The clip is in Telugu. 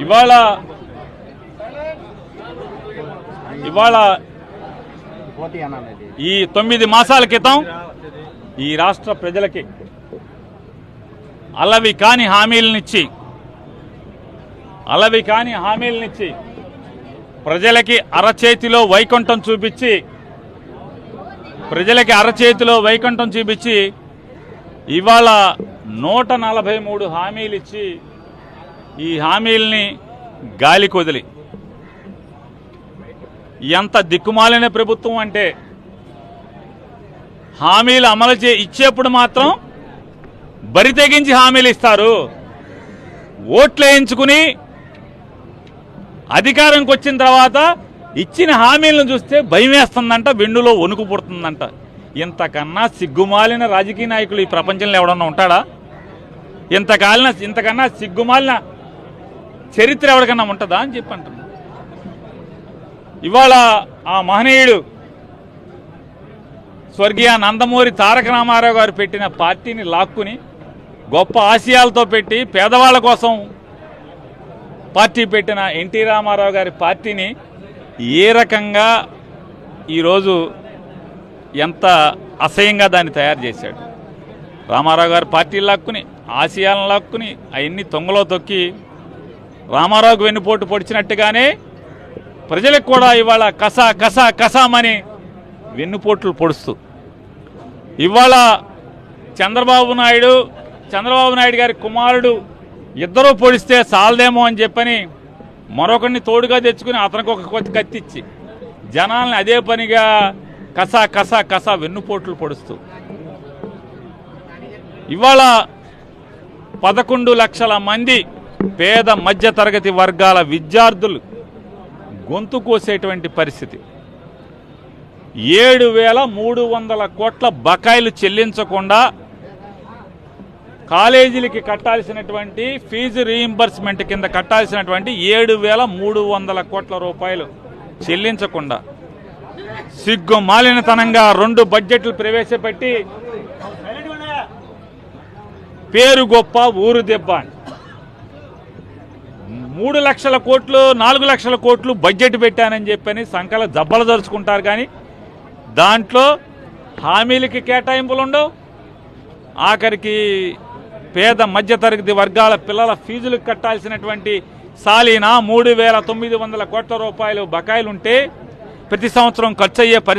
ఇవాళ ఇవాళ ఈ తొమ్మిది మాసాల క్రితం ఈ రాష్ట్ర ప్రజలకి అలవి కాని హామీలనిచ్చి అలవి కాని హామీలనిచ్చి ప్రజలకి అరచేతిలో వైకుంఠం చూపించి ప్రజలకి అరచేతిలో వైకుంఠం చూపించి ఇవాళ నూట నలభై మూడు హామీలు ఇచ్చి ఈ హామీల్ని గాలికి వదిలి ఎంత దిక్కుమాలిన ప్రభుత్వం అంటే హామీలు అమలు చే ఇచ్చేప్పుడు మాత్రం బరి తెగించి హామీలు ఇస్తారు. ఓట్లు వేయించుకుని అధికారంకి వచ్చిన తర్వాత ఇచ్చిన హామీలను చూస్తే భయం వేస్తుందంట వెండులో వణుకు పుడుతుందంట. ఇంతకన్నా సిగ్గుమాలిన రాజకీయ నాయకులు ఈ ప్రపంచంలో ఎవడన్నా ఉంటాడా? ఇంతకాలిన ఇంతకన్నా సిగ్గుమాలిన చరిత్ర ఎవరికన్నా ఉంటుందా అని చెప్పి అంటున్నా. ఇవాళ ఆ మహనీయుడు స్వర్గీయ నందమూరి తారక రామారావు గారు పెట్టిన పార్టీని లాక్కుని గొప్ప ఆశయాలతో పెట్టి పేదవాళ్ళ కోసం పార్టీ పెట్టిన ఎన్టీ రామారావు గారి పార్టీని ఏ రకంగా ఈరోజు ఎంత అసహ్యంగా దాన్ని తయారు చేశాడు. రామారావు గారి పార్టీ లాక్కుని ఆశయాలను లాక్కుని అవన్నీ తొంగలో తొక్కి రామారావుకు వెన్నుపోటు పొడిచినట్టుగానే ప్రజలకు కూడా ఇవాళ కసా కసా కసామని వెన్నుపోట్లు పొడుస్తూ. ఇవాళ చంద్రబాబు నాయుడు చంద్రబాబు నాయుడు గారి కుమారుడు ఇద్దరూ పొడిస్తే చాలదేమో అని చెప్పని మరొకరిని తోడుగా తెచ్చుకుని అతనికి ఒక కొద్ది కత్తిచ్చి జనాల్ని అదే పనిగా కసా కసా కస వెన్నుపోట్లు పొడుస్తూ. ఇవాళ పదకొండు లక్షల మంది పేద మధ్యతరగతి వర్గాల విద్యార్థులు గొంతు కోసేటువంటి పరిస్థితి. ఏడు వేల మూడు వందల కోట్ల బకాయిలు చెల్లించకుండా కాలేజీలకి కట్టాల్సినటువంటి ఫీజు రీయింబర్స్మెంట్ కింద కట్టాల్సినటువంటి ఏడు వేల మూడు వందల కోట్ల రూపాయలు చెల్లించకుండా సిగ్గు మాలినతనంగా రెండు బడ్జెట్లు ప్రవేశపెట్టి పేరు గొప్ప ఊరు దెబ్బ అని. మూడు లక్షల కోట్లు నాలుగు లక్షల కోట్లు బడ్జెట్ పెట్టానని చెప్పని సంకల జబ్బలు దరుచుకుంటారు కానీ దాంట్లో హామీలకి కేటాయింపులు ఉండవు. ఆఖరికి పేద మధ్యతరగతి వర్గాల పిల్లల ఫీజులకు కట్టాల్సినటువంటి సాలీనా మూడు వేల తొమ్మిది వందల కోట్ల రూపాయలు బకాయిలుంటే ప్రతి సంవత్సరం ఖర్చు అయ్యే పరిస్థితి